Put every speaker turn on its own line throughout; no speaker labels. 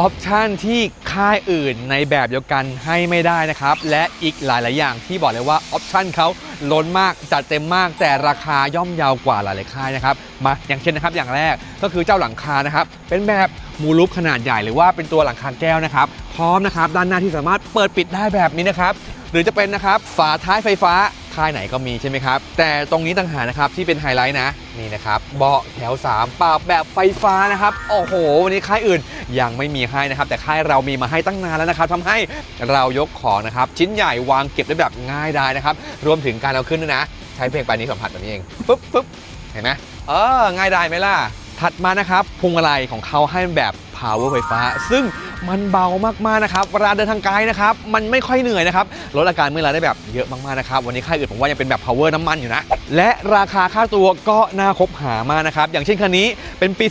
ออปชันที่ค่ายอื่นในแบบเดียวกันให้ไม่ได้นะครับ และอีกหลาย ๆ อย่างที่บอกเลยว่าออปชันเขาล้นมากจัดเต็มมาก แต่ราคาย่อมเยาวกว่าหลาย ๆ ค่ายนะครับมาอย่างเช่นนะครับอย่างแรกก็คือเจ้าหลังคานะครับเป็นแบบมูลูปขนาดใหญ่หรือว่าเป็นตัวหลังคาแก้วนะครับพร้อมนะครับด้านหน้าที่สามารถเปิดปิดได้แบบนี้นะครับหรือจะเป็นนะครับฝาท้ายไฟฟ้า ค่ายไหนก็มีใช่ไหมครับ แต่ตรงนี้ต่างหากนะครับที่เป็นไฮไลท์นะนี่นะครับเบาะแถว 3ปรับแบบไฟฟ้านะครับโอ้โห วันนี้ค่ายอื่นยังไม่มีให้นะครับ แต่ค่ายเรามีมาให้ตั้งนานแล้วนะครับทำให้เรายกของนะครับชิ้นใหญ่วางเก็บได้แบบง่ายดายนะครับรวมถึงการเอาขึ้นด้วยนะ ใช้เพียงปลายนิ้วสัมผัสแบบนี้เองปุ๊บปุ๊บเห็นไหมเออง่ายดายไหมล่ะถัดมานะครับพวงมาลัยของเขาให้แบบ power ไฟฟ้า ซึ่ง มันเบามากๆนะครับเวลาเดินทางไกลนะครับมันไม่ค่อยเหนื่อยนะครับลดอาการเมื่อยล้าได้แบบเยอะมากๆนะครับวันนี้ค่ายอื่นผมว่ายังเป็นแบบ power น้ำมันอยู่นะ และราคาค่าตัวก็น่าคบหามากนะครับ อย่างเช่นคันนี้เป็นปี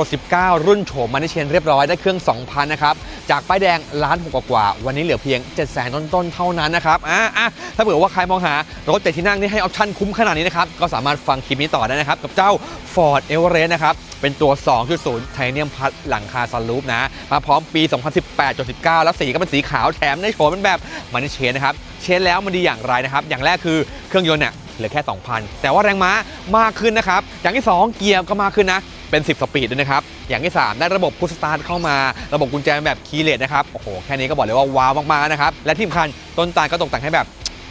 18.19 รุ่นโฉมมันเชนเรียบร้อยได้เครื่อง 2,000 นะครับ จากป้ายแดงล้านหกกว่า วันนี้เหลือเพียง 7 0 0 0 0 0 ต้นๆ เท่านั้นนะครับอะอะถ้าเผื่อว่าใครมองหารถเจ็ดที่นั่งที่ให้ออปชั่นคุ้มขนาดนี้นะครับ ก็สามารถฟังคลิปนี้ต่อได้นะครับ กับเจ้า Ford Everest นะครับ เป็นตัว 2.0 ไทเนียมพัดหลังคาซันรูฟนะ มาพร้อมปี 2018-19 แล้วสีก็เป็นสีขาวแถมในโฉมเป็นแบบมันนี่เชนนะครับ เช็คแล้วมันดีอย่างไรนะครับ อย่างแรกคือเครื่องยนต์เนี่ยเหลือแค่ 2,000 แต่ว่าแรงม้ามากขึ้นนะครับ อย่างที่ 2 เกียร์ก็มากขึ้นนะ เป็น 10 สปีดด้วยนะครับ อย่างที่ 3 ได้ระบบพุชสตาร์ทเข้ามา ระบบกุญแจแบบคีย์เลสนะครับ โอ้โห แค่นี้ก็บอกเลยว่าว้าวมากๆนะครับ และที่สำคัญต้นตาลก็ตกแต่งให้แบบ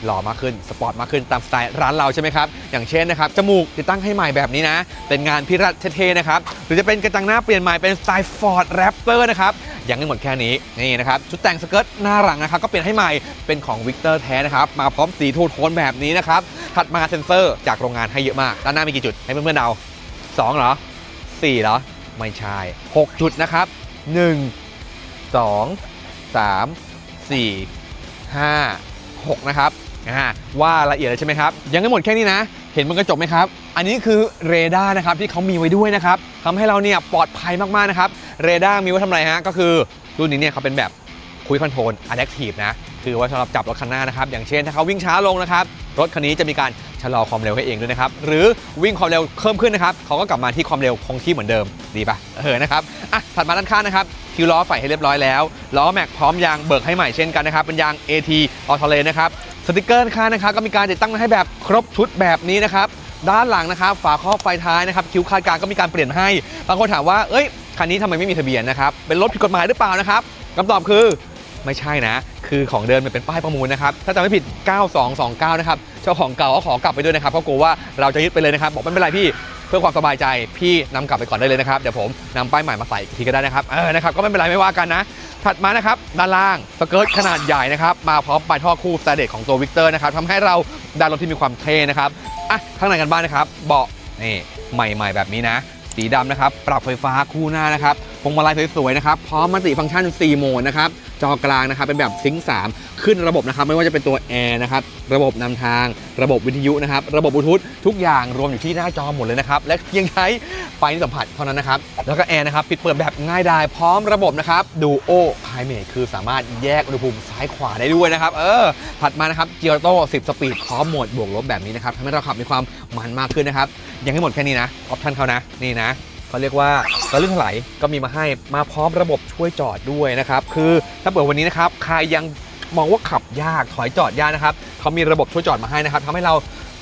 หล่อมากขึ้น สปอร์ตมากขึ้นตามสไตล์ร้านเราใช่ไหมครับ อย่างเช่นนะครับ จมูกติดตั้งให้ใหม่แบบนี้นะ เป็นงานพิรัตเท่ๆนะครับ หรือจะเป็นกระจังหน้าเปลี่ยนใหม่เป็นสไตล์ Ford Raptor นะครับ ยังไม่หมดแค่นี้ นี่นะครับ ชุดแต่งสเกิร์ตหน้าหลังนะครับ ก็เปลี่ยนให้ใหม่ เป็นของวิกเตอร์แท้นะครับ มาพร้อมสีทูโทนแบบนี้นะครับ ถัดมาเซ็นเซอร์จากโรงงานให้เยอะมาก ด้านหน้ามีกี่จุด ให้เพื่อนๆเดาสองเหรอสี่เหรอ ไม่ใช่หกจุดนะครับหนึ่งสองสามสี่ห้าหกนะครับ อ่าว่าละเอียดเลยใช่ไหมครับ ยังไม่หมดแค่นี้นะ เห็นบนกระจกไหมครับ อันนี้คือเรดาร์นะครับที่เขามีไว้ด้วยนะครับทำให้เราเนี่ยปลอดภัยมากๆนะครับ เรดาร์มีไว้ทำอะไรฮะ ก็คือรุ่นนี้เนี่ยเขาเป็นแบบคุยคอนโทรลอะแด t ทีฟนะ คือไว้สำหรับจับรถคันหน้านะครับ อย่างเช่นถ้าเขาวิ่งช้าลงนะครับ รถคันนี้จะมีการชะลอความเร็วให้เองด้วยนะครับ หรือวิ่งความเร็วเพิ่มขึ้นนะครับ เขาก็กลับมาที่ความเร็วคงที่เหมือนเดิม ดีปะเออ นะครับ อะ ถัดมาด้านข้างนะครับ คิวล้อใส่ให้เรียบร้อยแล้ว ล้อแม็กพร้อมยางเบิกให้ใหม่เช่นกันนะครับ เป็นยาง AT a u t o l a n นะครับ สติกเกอร์ข้างนะครับก็มีการติดตั้งมาให้แบบครบชุดแบบนี้นะครับด้านหลังนะครับฝาครอบไฟท้ายนะครับคิ้วคาดกลางก็มีการเปลี่ยนให้บางคนถามว่าเอ้ยคันนี้ทำไมไม่มีทะเบียนนะครับเป็นรถผิดกฎหมายหรือเปล่านะครับคำตอบคือไม่ใช่นะ คือของเดิมมันเป็นป้ายประมูลนะครับ ถ้าจำไม่ผิด 9229 นะครับ เจ้าของเก่าก็ขอกลับไปด้วยนะครับ เพราะกลัวว่าเราจะยึดไปเลยนะครับ บอกไม่เป็นไรพี่ เพื่อความสบายใจ พี่นำกลับไปก่อนได้เลยนะครับ เดี๋ยวผมนำป้ายใหม่มาใส่อีกทีก็ได้นะครับ เออ นะครับ ก็ไม่เป็นไรไม่ว่ากันนะ ถัดมานะครับด้านล่างสเกิร์ตขนาดใหญ่นะครับมาพร้อมปลายท่อคู่สแตเดตของตัววิกเตอร์นะครับทำให้เราได้รถที่มีความเท่นะครับอะข้างในกันบ้างนะครับ เบาะนี่ใหม่ ๆ แบบนี้นะ สีดำนะครับ ปรับไฟฟ้าคู่หน้านะครับพวงมาลัยสวยๆนะครับพร้อมมัลติฟังก์ชัน 4 โหมดนะครับจอกลางนะครับเป็นแบบซิงค์3ขึ้นระบบนะครับไม่ว่าจะเป็นตัวแอร์นะครับระบบนำทาง ระบบวิทยุนะครับระบบบลูทูธทุกอย่างรวมอยู่ที่หน้าจอหมดเลยนะครับและเพียงใช้ไฟสัมผัสเท่านั้นนะครับแล้วก็แอร์นะครับปิดเปิดแบบง่ายดายพร้อมระบบนะครับดูโอไ i เม e คือสามารถแยกอุณหภูมิซ้ายขวาได้ด้วยนะครับเออถัดมานะครับเกียร์โต้10 สปีดพร้อมโหมดบวกลบแบบนี้นะครับทำให้เราขับมีความมันมากขึ้นนะครับยังไม่หมดแค่นี้นะออปชั่นเขานะนี่นะ เขาเรียกว่าระลื่นถลก็มีมาให้มาพร้อมระบบช่วยจอดด้วยนะครับ คือถ้าเปิดวันนี้นะครับใครยังมองว่าขับยากถอยจอดยากนะครับเขามีระบบช่วยจอดมาให้นะครับทำให้เรา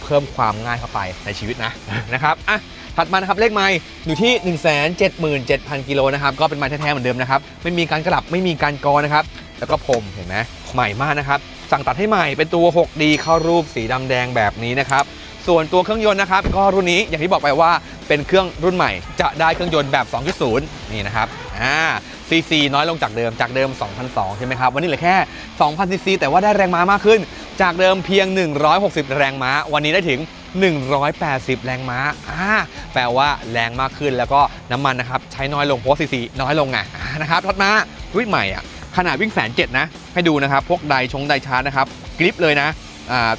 เพิ่มความง่ายเข้าไปในชีวิตนะ นะครับอะถัดมานะครับเลขไม้อยู่ที่ 1 7 7 0 0 0 กิโลนะครับก็เป็นไม้แท้ๆเหมือนเดิมนะครับไม่มีการกลับไม่มีการกอนะครับแล้วก็พรมเห็นไหมใหม่มากนะครับสั่งตัดให้ใหม่เป็นตัว 6D เข้ารูปสีดำแดงแบบนี้นะครับ ส่วนตัวเครื่องยนต์นะครับก็รุ่นนี้อย่างที่บอกไปว่าเป็นเครื่องรุ่นใหม่ จะได้เครื่องยนต์แบบ 2.0 นี่นะครับอ่าซีซีน้อยลงจากเดิมจากเดิม2,200ใช่ไหมครับ วันนี้เหลือแค่ 2,000 ซีซี แต่ว่าได้แรงม้ามากขึ้น จากเดิมเพียง 160 แรงม้า วันนี้ได้ถึง 180 แรงม้าอ่าแปลว่าแรงมากขึ้นแล้วก็น้ำมันนะครับ ใช้น้อยลงเพราะซีซีน้อยลงไงนะครับถัดมารุ่นใหม่อะขนาดวิ่งแสนเจ็ดนะ ให้ดูนะครับ พวกไดชงไดชาร์นะครับกริปเลยนะ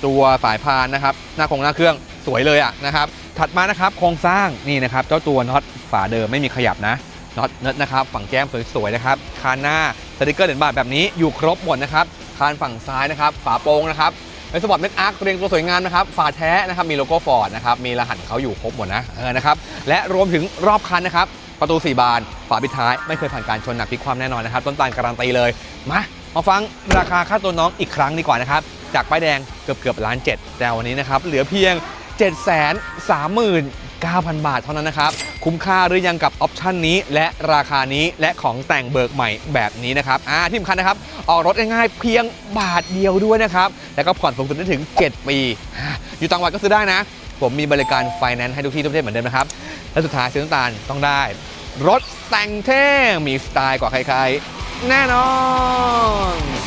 ตัวสายพานนะครับหน้าคงหน้าเครื่องสวยเลยอะนะครับถัดมานะครับโครงสร้างนี่นะครับเจ้าตัวน็อตฝาเดิมไม่มีขยับนะน็อตเนิร์ดนะครับฝั่งแก้มสวยๆนะครับคานหน้าสติกเกอร์เหรียญบาทแบบนี้อยู่ครบหมดนะครับคานฝั่งซ้ายนะครับฝาโปร่งนะครับเป็นสปอร์ตเม็ดอาร์คเรียงตัวสวยงามนะครับฝาแท้นะครับมีโลโก้ฟอร์ดนะครับมีรหัสเขาอยู่ครบหมดนะเออนะครับและรวมถึงรอบคันนะครับประตู 4 บาน ฝาปิดท้ายไม่เคยผ่านการชนหนักพลิกความแน่นอนนะครับ ต้นตาลการันตีเลย มา มาฟังราคาค่าตัวน้องอีกครั้งดีกว่านะครับ จากป้ายแดงเกือบเกือบล้านเจ็ดแต่วันนี้นะครับเหลือเพียง 7 3 9 0 0 0 บาทเท่านั้นนะครับ คุ้มค่าหรือยังกับออปชันนี้และราคานี้และของแต่งเบิกใหม่แบบนี้นะครับอ่าที่สำคัญนะครับ ออกรถง่ายๆเพียงบาทเดียวด้วยนะครับ แล้วก็ผ่อนสูงสุดได้ถึง 7 ปีอ่าอยู่ต่างจังหวัดก็ซื้อได้นะ ผมมีบริการไฟแนนซ์ให้ทุกที่ทุกประเทศเหมือนเดิมนะครับและสุดท้ายซื้อน้ำตาลต้องได้ รถแต่งเท่มีสไตล์กว่าใครๆ แน่นอน